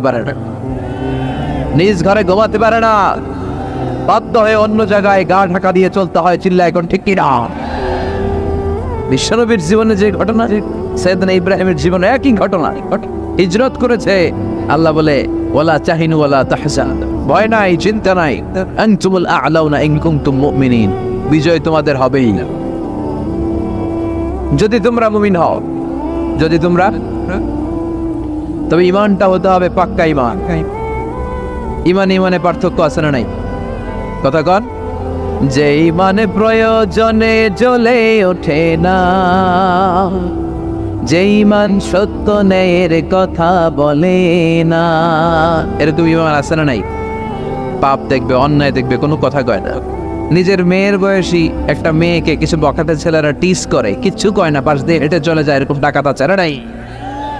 পারে না। নিজ ঘরে ঘুমাতে পারে না। বাধ্য হয়ে অন্য জায়গায় গা ঢাকা দিয়ে চলতে হয় চিল্লা এখন ঠিক কিনা? বিশ্বনবীর জীবনে যে ঘটনা সৈয়দনা ইব্রাহিমের জীবনে একই ঘটনা হিজরত করেছে। আল্লাহ বলে ওলা চাহিনু ওলা ভয় নাই, চিন্তা নাই। আনতুমুল আ'লাউনা ইন কুনতুম মুমিনিন। বিজয় তোমাদের হবেই। না যদি তোমরা মুমিন হও, যদি তোমরা তবে ইমানটা হতে হবে পাক্কা ইমান। ইমান। ইমানে পার্থক্য আছে না নাই? কথা কন যে ইমানে প্রয়োজনে জ্বলে ওঠে না যে ইমান সত্য ন্যায়ের কথা বলে না। এরকম ইমান আছে না নাই? পাপ দেখবে অন্যায় দেখবে কোনো কথা কয় না। নিজের মেয়ের বয়সী একটা মেয়েকে কিছু বকাতে ছেলেরা টিস করে কিচ্ছু কয় না পাশ দিয়ে হেঁটে চলে যায় এরকম ডাকাত আছে না নাই?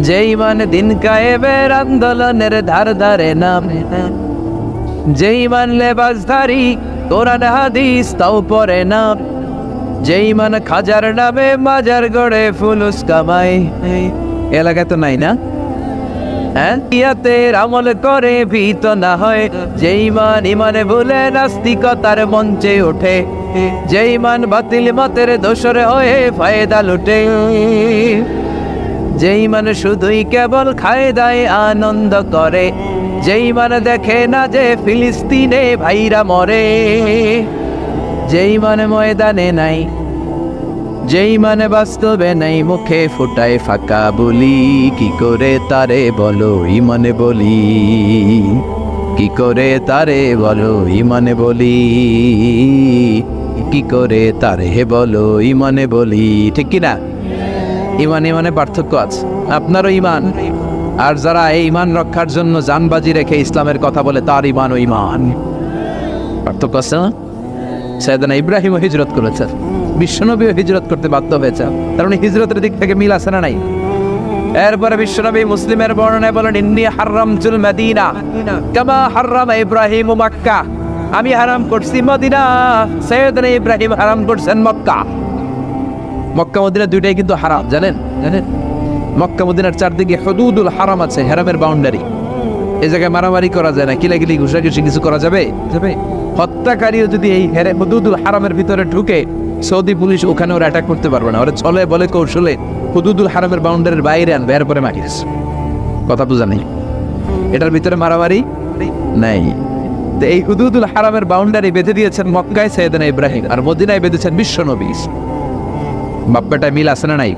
যেই মানে দিন কায়েবের আন্দোলনের ধার ধারে নাম যেই মান লেবাসধারী কোরআন, হাদিস, তাও পরে না। যেই মান খাজার নামে, মাজার গড়ে ফুলুস কামাই। এলাকায় তো নাই না? হ্যাঁ? ইয়াতের আমল করে ভীত না হয়। যেই মান ইমানে ভুলে নাস্তিকতার মঞ্চে ওঠে। যেই মান বাতিল মতের দোসরে হয়ে ফায়দা লুটে। যেই মানে শুধুই কেবল খায় দায় আনন্দ করে, যেই মানে দেখে না যে ফিলিস্তিনে ভাইরা মরে, যেই মানে ময়দানে নাই, যেই মানে বাস্তবে নাই, মুখে ফুটায় ফাঁকা বলি, কি করে তারে বলো ইমানে বলি? কি করে তারে বলো ইমানে বলি? কি করে তারে বলো ইমানে বলি? ঠিক কি না ইমান ইমানে পার্থক্য আছে। আপনারও ইমান। আর যারা এই ইমান রক্ষার জন্য জানবাজি রেখে ইসলামের কথা বলে, তার ইমান ও ইমান। পার্থক্য আছে না? সৈয়দনা ইব্রাহিমও হিজরত করেছেন বিশ্বনবীও হিজরত করতে বাধ্য হয়েছে। কারণ হিজরতের দিক থেকে মিল আছে না নাই? এরপরে বিশ্বনবী মুসলিমের বর্ণনায় বলেন, ইন্নি হারাম চুল মদিনা, কামা হারাম ইব্রাহিম মক্কা। আমি হারাম করছি মদিনা। সৈয়দনা ইব্রাহিম হারাম করছেন মক্কা। মক্কা মদিনা দুইটাই কিন্তু হারাম, জানেন? জানেন? মক্কা মদিনার চারদিকে হদুদুল হারাম আছে, হারামের বাউন্ডারি এই জায়গায় মারামারি করা যায় না, কিলাকিলি, ঘুষাঘুষি কিছু করা যাবে? যাবে? হত্যাকারীও যদি এই হেরে হদুদুল হারামের ভিতরে ঢুকে, সৌদি পুলিশ ওখানে ওরা অ্যাটাক করতে পারবে না। ওরা চলে বলে কৌশলে হদুদুল হারামের বাউন্ডারির বাইরে আনবে এরপরে মারিস কথা বোঝা নেই এটার ভিতরে মারামারি নাই। এই হুদুদুল হারামের বাউন্ডারি বেঁধে দিয়েছেন মক্কায় সৈয়দনা ইব্রাহিম, আর মদিনায় বেঁধেছেন বিশ্ব বিশ্বনবী বাপ্পাটা মিল আছে না নাই?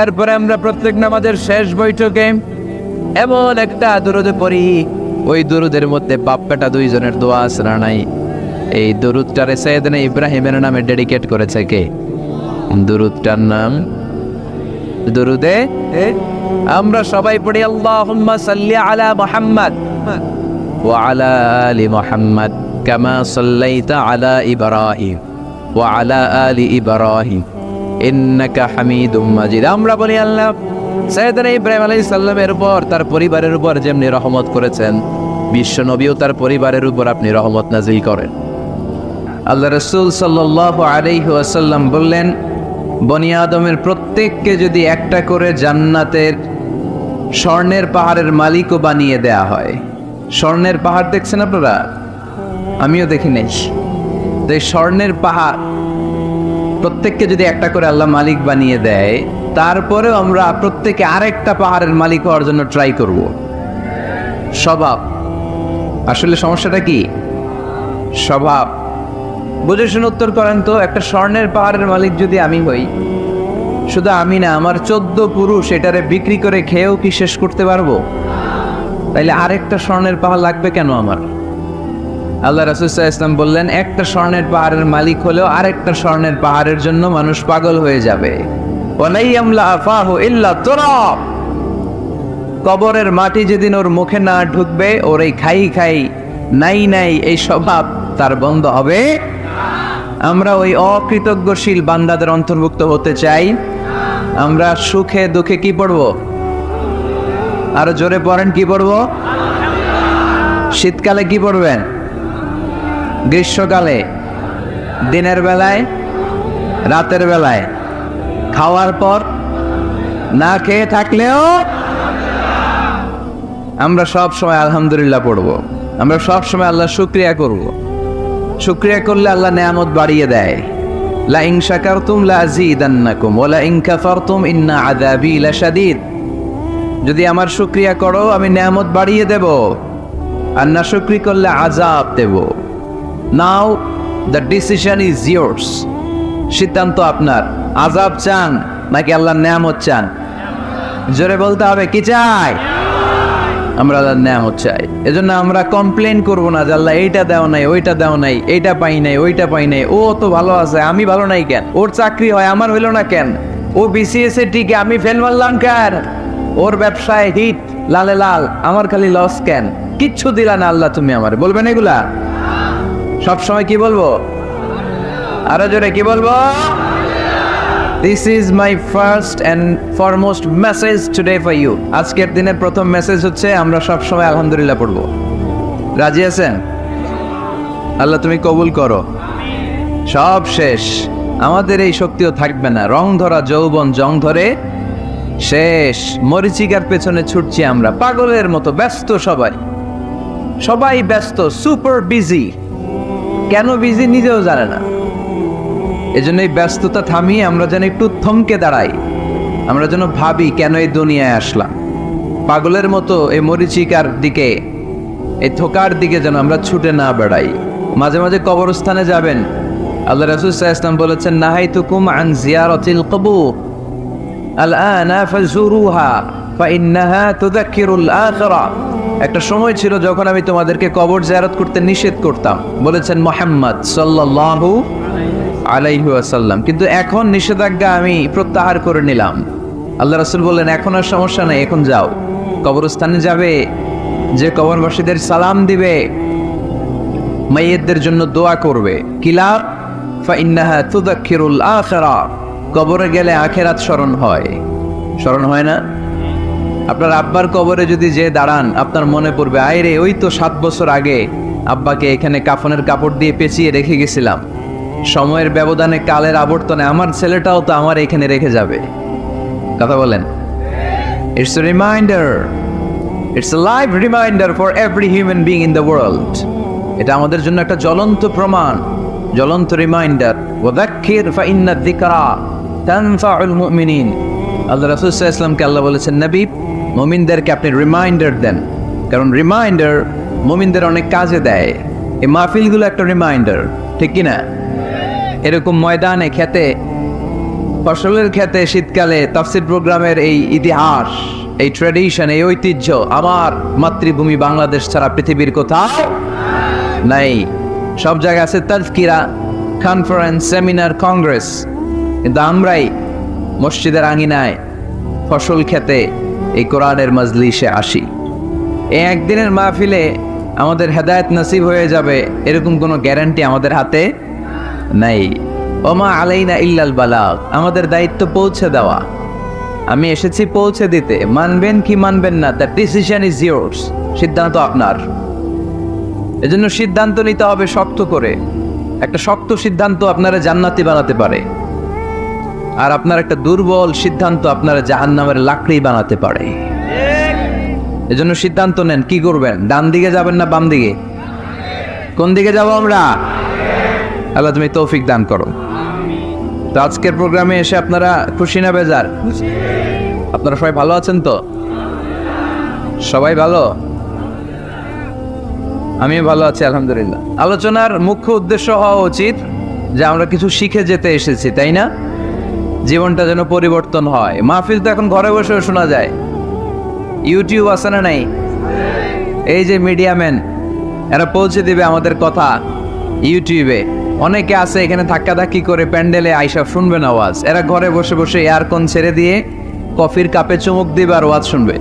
এরপরে আমরা প্রত্যেক নামাজের শেষ বৈঠকে এমন একটা দুরুদে পড়ি, ওই দরুদের মধ্যে বাপ্পাটা দুইজনের দোয়া আছে না নাই? এই দুরুদটারে সৈয়দনা ইব্রাহিমের নামে ডেডিকেট করেছে কে? দুরুদটার নাম? দুরুদে? আমরা সবাই পড়ি, আল্লাহুম্মা সাল্লি আলা মুহাম্মদ ওয়া আলা আলি মুহাম্মদ কামা সাল্লাইতা আলা ইব্রাহিম ওয়া আলা আলি ইব্রাহিম। হামিদুম আমরা বলি আল্লাহ সৈয়দনা ইব্রাহিম আলাইহিস সালামের উপর, তার পরিবারের উপর যেমনি রহমত করেছেন, বিশ্ব নবীও তার পরিবারের উপর আপনি রহমত নাজিল করেন। আল্লাহ রসুল সাল্লাহ আলাইহি ওয়াসাল্লাম বললেন, বনি আদমের প্রত্যেককে যদি একটা করে জান্নাতের স্বর্ণের পাহাড়ের মালিকও বানিয়ে দেয়া হয়। স্বর্ণের পাহাড় দেখছেন আপনারা? আমিও দেখি নাই। স্বর্ণের পাহাড় প্রত্যেককে যদি একটা করে আল্লাহ মালিক বানিয়ে দেয়, তারপরেও আমরা প্রত্যেকে আরেকটা পাহাড়ের মালিক হওয়ার জন্য ট্রাই করব। স্বভাব। আসলে সমস্যাটা কি? স্বভাব। বুঝে শুনে উত্তর করেন তো, একটা স্বর্ণের পাহাড়ের মালিক যদি আমি হই, শুধু আমি না, আমার চোদ্দ পুরুষ এটারে বিক্রি করে খেয়েও কি শেষ করতে পারব? তাইলে আরেকটা স্বর্ণের পাহাড় লাগবে কেন আমার? আল্লাহ রাসুসাহ ইসলাম বললেন, একটা স্বর্ণের পাহাড়ের মালিক হলেও আরেকটা স্বর্ণের পাহাড়ের জন্য মানুষ পাগল হয়ে যাবে। কবরের মাটি যেদিন ওর মুখে না ঢুকবে, ওর এই খাই খাই নাই নাই এই স্বভাব তার বন্ধ হবে। আমরা ওই অকৃতজ্ঞশীল বান্দাদের অন্তর্ভুক্ত হতে চাই। আমরা সুখে দুঃখে কি পড়ব? আরও জোরে পড়েন, কি পড়ব? শীতকালে কি পড়বেন? গ্রীষ্মকালে, দিনের বেলায়, রাতের বেলায়। খাওয়ার পর না খেয়ে থাকলেও আমরা সব সময় আলহামদুলিল্লাহ পড়ব। আমরা সব সময় আল্লাহ শুক্রিয়া করব। শুক্রিয়া করলে আল্লাহ নেয়ামত বাড়িয়ে দেয়। লা ইন শাকারতুম লা আযীদান্নাকুম ওয়া লা ইন কাফারতুম ইন্না আযাবি লাশাদীদ। যদি আমার শুক্রিয়া করো, আমি নেয়ামত বাড়িয়ে দেব। আর না শুক্রি করলে আজাব দেব। Now the decision is yours সিদ্ধান্ত আপনার। আজাব চান নাকি আল্লাহর নেয়ামত চান? জোরে বলতে হবে, কি চাই? আমরা আল্লাহর নেয়ামত চাই। এজন্য আমরা কমপ্লেন করব না যে আল্লাহ এইটা দেও নাই, ওইটা দেও নাই, এইটা পাই নাই, ওইটা পাই নাই। ও তো ভালো আছে, আমি ভালো নাই কেন? ওর চাকরি হয়, আমার হইল না কেন? ও বিসিএস এ টিকে আমি ফেল মারলাম কেন? ওর ব্যবসায় হিট, লালে লাল, আমার খালি লস কেন? কিচ্ছু দিলা না আল্লাহ তুমি আমার। বলবেন এগুলা? সব সময় কি বলব? আরও জোরে কি বলব? This is my first and foremost message today for you আজকের দিনের প্রথম মেসেজ হচ্ছে, আমরা সব সময় আলহামদুলিল্লাহ পড়ব। রাজি আছেন? আল্লাহ তুমি কবুল করো। সব শেষ। আমাদের এই শক্তিও থাকবে না। রং ধরা, যৌবন জং ধরে শেষ। মরিচিকার পেছনে ছুটছি আমরা। পাগলের মতো ব্যস্ত সবাই। সবাই ব্যস্ত সুপার বিজি কেন বিজি নিজেও জানে না। এজন্য এই ব্যস্ততা থামিয়ে আমরা যেন একটু থমকে দাঁড়াই। আমরা যেন ভাবি কেন এই দুনিয়ায় আসলাম। পাগলের মতো এই মরিচিকার দিকে এই থোকার দিকে যেন আমরা ছুটে না বেড়াই। মাঝে মাঝে কবরস্থানে যাবেন। আল্লাহ রাসুল ইসলাম বলেছেন নাহাই তুকুম আন জিয়ারতিল কবু আল-আনা ফাজুরুহা ফাইন্নাহা তুযাক্কিরুল আখিরা। একটা সময় ছিল যখন আমি তোমাদেরকে কবর জিয়ারত করতে নিষেধ করতাম। বলেছেন মোহাম্মদ সাল্লাল্লাহু আলাইহি ওয়াসাল্লাম। কিন্তু এখন নিষেধাজ্ঞা আমি প্রত্যাহার করে নিলাম। আল্লাহ রাসূল বললেন, এখন আর সমস্যা নেই, এখন যাও। কবরস্থানে যাবে, যে কবরবাসীদের সালাম দিবে মাইয়েতদের জন্য দোয়া করবে। কিলা কবরে গেলে আখেরাত স্মরণ হয়। স্মরণ হয় না? আপনার আব্বার কবরে যদি যে দাঁড়ান, আপনার মনে পড়বে আয়রে ওই তো সাত বছর আগে আব্বাকে এখানে কাফনের কাপড় দিয়ে পেঁচিয়ে রেখে গেছিলাম। সময়ের ব্যবধানে কালের আবর্তনে আমার ছেলেটাও তো আমার এখানে রেখে যাবে। কথা বলেন। It's reminder it's live reminder for every human being in the world এটা আমাদের জন্য একটা জ্বলন্ত প্রমাণ, জ্বলন্ত রিমাইন্ডার ওয়াদাক্কির ফাইন্না যিকরা তানফাউল আল্লাহ রাসূল সাল্লাল্লাহু আলাইহি আল্লাহ বলেছেন, নবী মুমিনদেরকে আপনি রিমাইন্ডার দেন। কারণ রিমাইন্ডার মমিনদের অনেক কাজে দেয়। এই মাহফিলগুলো একটা রিমাইন্ডার ঠিক কি না? এরকম ময়দানে খেতে, ফসলের খেতে শীতকালে তাফসির প্রোগ্রামের এই ইতিহাস, এই ট্রেডিশন এই ঐতিহ্য আমার মাতৃভূমি বাংলাদেশ ছাড়া পৃথিবীর কোথাও নাই। সব জায়গায় আছে তাজকিরা কনফারেন্স সেমিনার কংগ্রেস কিন্তু আমরাই মসজিদের আঙিনায় ফসল খেতে এই কোরআনের মজলিসে আসি। এই একদিনের মাহফিলে আমাদের হেদায়েত নসিব হয়ে যাবে, এরকম কোনো গ্যারান্টি আমাদের হাতে নাই। ওমা আলাইনা ইল্লাল বালাগ, আমাদের দায়িত্ব পৌঁছে দেওয়া। আমি এসেছি পৌঁছে দিতে, মানবেন কি মানবেন না দ্য ডিসিশন ইজ ইয়োর্স সিদ্ধান্ত আপনার। এজন্য সিদ্ধান্ত নিতে হবে শক্ত করে, একটা শক্ত সিদ্ধান্ত আপনারা জান্নাতি বানাতে পারে। আর আপনার একটা দুর্বল সিদ্ধান্ত আপনারা জাহান্নামের লাকড়ি বানাতে পারে। এজন্য সিদ্ধান্ত নেন, কি করবেন? ডান দিকে যাবেন না বাম দিকে? কোন দিকে যাব আমরা? আল্লাহ তুমি তৌফিক দান করো। তো আজকের প্রোগ্রামে এসে আপনারা খুশি না বেজার? আপনারা সবাই ভালো আছেন তো? সবাই ভালো? আমি ভালো আছি, আলহামদুলিল্লাহ। আলোচনার মুখ্য উদ্দেশ্য হওয়া উচিত যে আমরা কিছু শিখে যেতে এসেছি, তাই না? জীবনটা যেন পরিবর্তন হয়। মাহফিল তো এখন ঘরে বসেও শোনা যায়। ইউটিউব আছে না নাই? এই যে মিডিয়াম্যান এরা পৌঁছে দিবে আমাদের কথা ইউটিউবে অনেকে আছে এখানে ধাক্কাধাক্কি করে প্যান্ডেলে আইসা শুনবে না ওয়াজ এরা ঘরে বসে বসে এয়ারকন ছেড়ে দিয়ে কফির কাপে চুমুক দিবে আর ওয়াজ শুনবে।